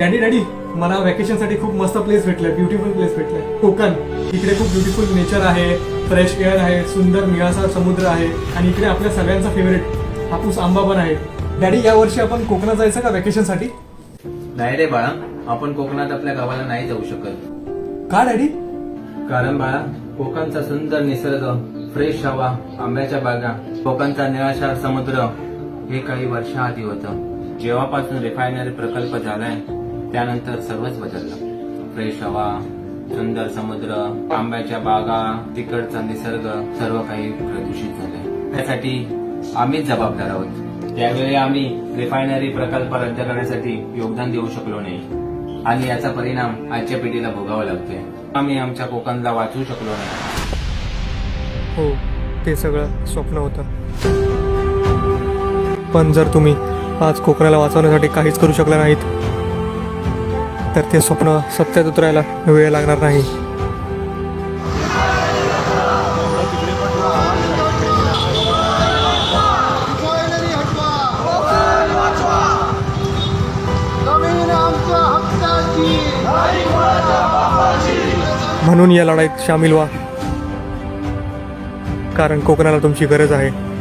Daddy daddy मला व्हॅकेशनसाठी खूप मस्त प्लेस भेटलाय ब्युटिफुल प्लेस भेटलाय. कोकण इकडे खूप ब्युटिफुल नेचर आहे फ्रेश एअर आहे सुंदर निळासा समुद्र आहे आणि इकडे आपल्या सगळ्यांचा फेवरेट हापूस आंबा पण आहे. डॅडी या वर्षी आपण कोकणात जायचं का व्हॅकेशनसाठी नाही रे बाळा आपण कोकणात आपल्या गावाला नाही जाऊ शकत. का डॅडी कारण बाळा कोकणचा सुंदर निसर्ग फ्रेश हवा आंब्याच्या बागा कोकणचा निळाशार समुद्र हे काही वर्षाआधी होतं. जेव्हापासून रिफायनरी प्रकल्प झालाय त्यानंतर सर्वच बदललं. फ्रेश हवा सुंदर समुद्र आंब्याच्या बागा तिकडचा निसर्ग सर्व काही प्रदूषित झाले त्यासाठी आम्हीच जबाबदार आहोत. त्यावेळी आम्ही रिफायनरी प्रकल्प रद्द करण्यासाठी योगदान देऊ शकलो नाही. आणि याचा परिणाम आजच्या पिढीला भोगावा लागतोय. आम्ही आमच्या कोकणला वाचवू शकलो नाही. हो ते सगळं स्वप्न होतं. पण जर तुम्ही आज कोकणाला वाचवण्यासाठी काहीच करू शकला नाहीत तर ते स्वप्न सत्यात उतरायला वेळ लागणार नाही. म्हणून या लढाईत सामील व्हा. कारण कोकणाला तुमची गरज आहे.